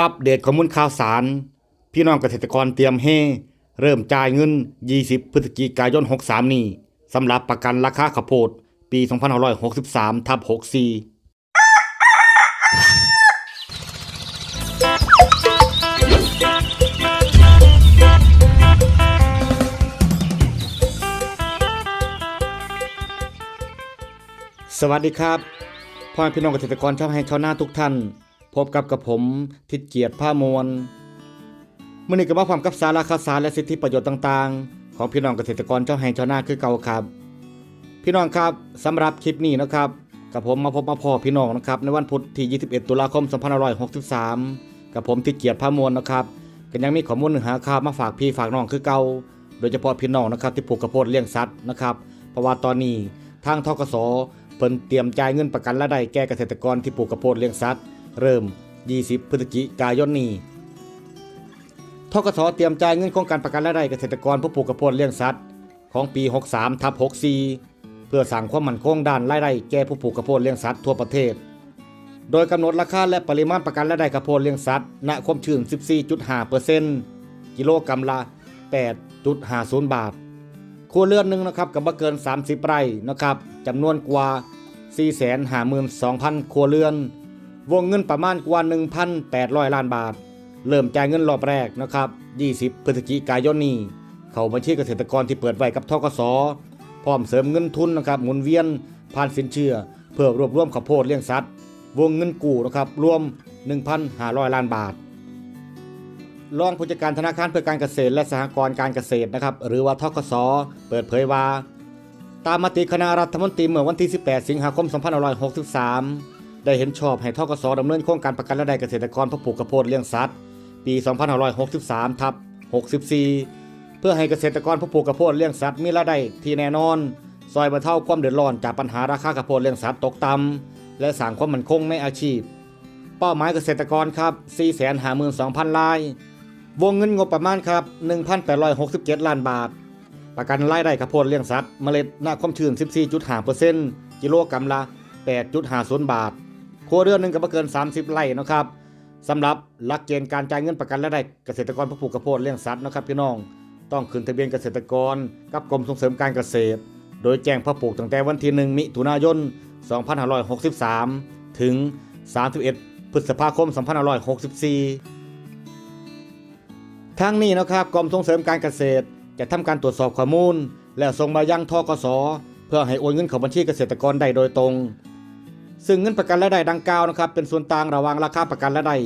อัปเดตข้อมูลข่าวสาร พี่น้องเกษตรกรเตรียมเฮเริ่มจ่ายเงิน 20 พฤศจิกายน 63 นี้สำหรับประกันราคาข้าวโพด ปี 2563ทับ64สวัสดีครับพ่อแม่พี่น้องเกษตรกรชาวไร่ชาวนาทุกท่าน พบกับกับผมทิดเกียรติผ้ามวลมื่อนี้ก็มาความกับสาระข่าวสารและสิทธิประโยชน์ต่างๆ ของพี่น้องเกษตรกรชาวไร่ชาวนาคือเก่าครับ พี่น้องครับสำหรับคลิปนี้นะครับกับผมมาพบมาพอพี่น้องนะครับในวันพุธที่ 21 ตุลาคม 2563 กับผมทิดเกียรติผ้ามวลนะครับก็ยังมีข้อมูลเนื้อหาข่าวมาฝากพี่ฝากน้องคือเก่าโดยเฉพาะพี่น้องนะครับที่ปลูกกระโพดเลี้ยงสัตว์นะครับเพราะว่าตอนนี้ทางทกสเพิ่นเตรียมจ่ายเงินประกันรายได้แก่เกษตรกรที่ปลูกกระโพดเลี้ยงสัตว์ เริ่ม 20 พฤศจิกายนนี้ทกสเตรียมจ่ายเงินโครงการประกันรายได้เกษตรกรผู้ปลูกกระโพดเลี้ยงสัตว์ของปี 63ทับ64 เพื่อสร้างความมั่นคงด้านรายได้แก่ผู้ปลูกกระโพดเลี้ยงสัตว์ทั่วประเทศ โดยกำหนดราคาและปริมาณประกันรายได้กระโพดเลี้ยงสัตว์ณความชื้น 14.5%กิโลกรัมละ 8.50 บาทครัวเรือนหนึ่งนะครับกับบ่เกิน 30 ไร่นะครับจำนวนกว่า 452,000 ครัวเรือน วงเงินประมาณกว่า 1,800 ล้านบาท เริ่มจ่ายเงินรอบแรกนะครับ 20 พฤศจิกายนนี้ เข้าบัญชีเกษตรกรที่เปิดไว้กับทกสพร้อมเสริมเงินทุนนะครับหมุนเวียนผ่านสินเชื่อ เพื่อรวบรวมข้าวโพดเลี้ยงสัตว์ วงเงินกู้นะครับรวม 1,500 ล้านบาท รองผู้จัดการธนาคารเพื่อการเกษตรและสหกรณ์การเกษตรนะครับหรือว่าทกสเปิดเผยว่า ตามมติคณะรัฐมนตรีเมื่อวันที่ 18 สิงหาคม 2563 ได้เห็นชอบให้ทกสดำเนินโครงการประกันรายได้เกษตรกรผู้ปลูกกระโพดเลี้ยงสัตว์ ปี 2563ทับ64 เพื่อให้เกษตรกรผู้ปลูกกระโพดเลี้ยงสัตว์มีรายได้ที่แน่นอน ซอยบรรเทาความเดือดร้อนจากปัญหาราคากระโพดเลี้ยงสัตว์ตกต่ำและสร้างความมั่นคงในอาชีพ เป้าหมายเกษตรกรครับ452,000ราย วงเงินงบประมาณครับ 1,867 ล้านบาท ประกันรายได้ข้าวโพดเลี้ยงสัตว์เมล็ดหน้าความชื้น 14.5%กิโลกรัมละ8.50 บาท ครัวเรือนหนึ่งก็บ่เกิน 30 ไร่นะครับสำหรับหลักเกณฑ์การจ่ายเงินประกันรายได้เกษตรกรผู้ปลูกข้าวโพดเลี้ยงสัตว์นะครับพี่น้องต้องขึ้นทะเบียนเกษตรกรกับกรมส่งเสริมการเกษตร โดยแจ้งผู้ปลูกตั้งแต่วันที่ 1 มิถุนายน 2563 ถึง 31 พฤษภาคม 2564 ทั้งนี้นะครับกรมส่งเสริมการเกษตร จะทำการตรวจสอบข้อมูล และส่งมายังทกส เพื่อให้โอนเงินเข้าบัญชีเกษตรกรได้โดยตรง ซึ่งเงินประกันรายได้ดังกล่าวนะครับเป็นส่วนต่างระหว่างราคาประกันรายได้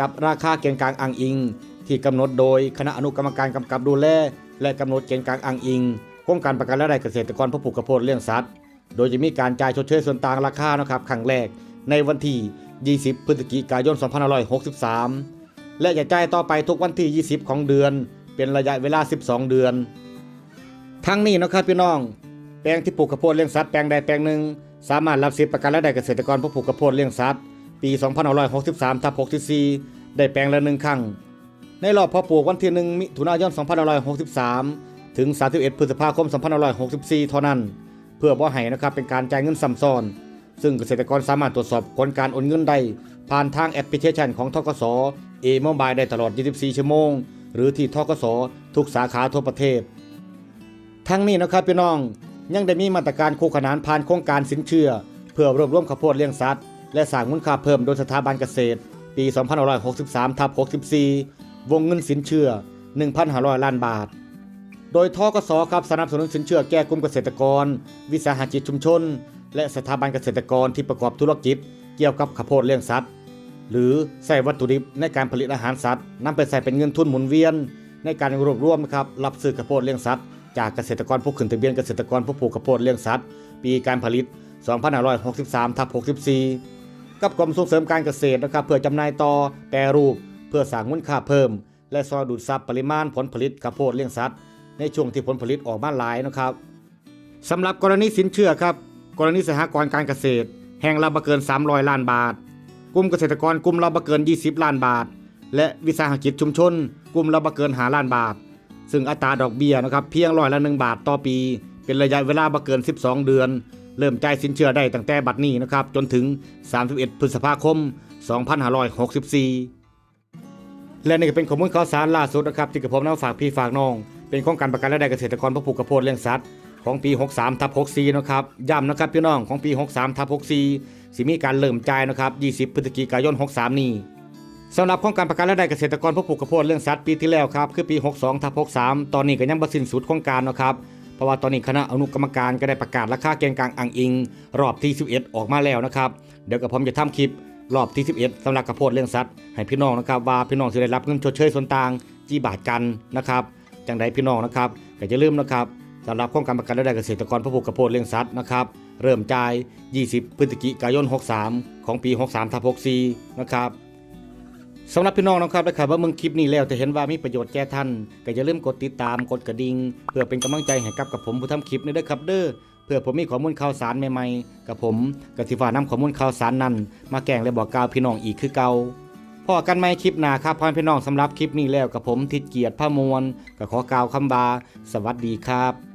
กับราคาเกณฑ์กลางอ้างอิง ที่กำหนดโดยคณะอนุกรรมการกำกับดูแลและกำหนดเกณฑ์กลางอ้างอิงโครงการประกันรายได้เกษตรกรผู้ปลูกข้าวโพดเลี้ยงสัตว์ โดยจะมีการจ่ายชดเชยส่วนต่างราคานะครับครั้งแรกในวันที่ 20 พฤศจิกายน 2563 และจะจ่ายต่อไปทุกวันที่ 20 ของเดือน เป็นระยะเวลา 12 เดือน ทั้งนี้นะครับพี่น้อง แปลงที่ปลูกข้าวโพดเลี้ยงสัตว์แปลงใดแปลงหนึ่ง สามารถรับสิทธิประกันรายได้เกษตรกรผู้ปลูกข้าวโพดเลี้ยงสัตว์ ปี 2563ทับ64 ได้แปลงละหนึ่งครั้ง ในรอบเพาะปลูกวันที่ 1 มิถุนายน 2563 ถึง 31 พฤษภาคม 2564 เท่านั้น เพื่อบ่ให้นะครับเป็นการจ่ายเงินซ้ำซ้อน ซึ่งเกษตรกรสามารถตรวจสอบผลการโอนเงินได้ ผ่านทางแอปพลิเคชันของทกสเอมบายได้ตลอด 24 ชั่วโมง หรือที่ทกสทุกสาขาทั่วประเทศ ทั้งนี้นะครับพี่น้อง ยังได้มีมาตรการคู่ขนานผ่านโครงการสินเชื่อ เพื่อรวบรวมข้าวโพดเลี้ยงสัตว์ และสร้างมูลค่าเพิ่มโดยสถาบันเกษตร ปี 2563ทับ64 วงเงินสินเชื่อ 1,500 ล้านบาท โดยทกสครับสนับสนุนสินเชื่อแก่กลุ่มเกษตรกร วิสาหกิจชุมชน และสถาบันเกษตรกรที่ประกอบธุรกิจ เกี่ยวกับข้าวโพดเลี้ยงสัตว์ หรือใส่วัตถุดิบในการผลิตอาหารสัตว์นำไปใส่เป็นเงินทุนหมุนเวียน ในการรวบรวมครับรับซื้อข้าวโพดเลี้ยงสัตว์ จากเกษตรกรผู้ขึ้นทะเบียนเกษตรกรผู้ปลูกข้าวโพดเลี้ยงสัตว์ ปีการผลิต 2563ทับ64 กับกรมส่งเสริมการเกษตรนะครับเพื่อจำหน่ายต่อแปรรูป เพื่อสร้างมูลค่าเพิ่ม และซอยดูดซับปริมาณผลผลิตข้าวโพดเลี้ยงสัตว์ในช่วงที่ผลผลิตออกมาหลายนะครับสำหรับกรณีสินเชื่อครับกรณีสหกรณ์การเกษตร แห่งละบ่เกิน 300 ล้านบาท กลุ่มเกษตรกรกลุ่มละบ่เกิน 20 ล้านบาท และวิสาหกิจชุมชน กลุ่มละบ่เกิน5ล้านบาท ซึ่งอัตราดอกเบี้ยนะครับเพียงร้อยละ1บาทต่อปี เป็นระยะเวลาบ่เกิน 12 เดือน เริ่มจ่ายสินเชื่อได้ตั้งแต่บัดนี้นะครับจนถึง 31 พฤษภาคม 2564 และนี่ก็เป็นข้อมูลข่าวสารล่าสุดนะครับที่กระผมนำฝากพี่ฝากน้อง เป็นโครงการประกันรายได้เกษตรกรผู้ปลูกข้าวโพดเลี้ยงสัตว์ของปี 63ทับ64นะครับย้ำนะครับพี่น้องของปี 63ทับ64สิมีการเริ่มจ่ายนะครับ 20 พฤศจิกายน 63 นี้ สำหรับโครงการประกันรายได้เกษตรกรผู้ปลูกข้าวโพดเลี้ยงสัตว์ปีที่แล้วครับคือปี 62ทับ63 ตอนนี้ก็ยังบ่สิ้นสุดโครงการนะครับเพราะว่าตอนนี้คณะอนุกรรมการก็ได้ประกาศราคาเกณฑ์กลางอังอิง รอบที่ 11 ออกมาแล้วนะครับเดี๋ยวกับผมจะทำคลิปรอบที่ 11สำหรับกระโพดเลี้ยงสัตว์ให้พี่น้องนะครับว่าพี่น้องจะได้รับเงินชดเชยส่วนต่างกี่บาทกันนะครับจังใดพี่น้องนะครับก็อย่าลืมนะครับสำหรับโครงการประกันรายได้เกษตรกรผู้ปลูกกระโพดเลี้ยงสัตว์นะครับเริ่มจ่าย 20 พฤศจิกายน 63 ของปี 63ทับ64 นะครับ สำหรับพี่น้องนะครับนะครับว่าเมืองคลิปนี้แล้วจะเห็นว่ามีประโยชน์แก่ท่านก็อย่าลืมกดติดตามกดกระดิ่งเพื่อเป็นกำลังใจให้กับกับผมผู้ทำคลิปนี้ด้วยครับเด้อเพื่อผมมีข้อมูลข่าวสารใหม่ๆ กับผมกับสิฟ้านำข้อมูลข่าวสารนั้น มาแกล้งและบอกกล่าวพี่น้องอีกคือเก่าพอกันไหมคลิปหน้าครับพ่อมพี่น้องสำหรับคลิปนี้แล้วกับผมทิดเกียรติพระมวลก็ขอกล่าวคำบา สวัสดีครับ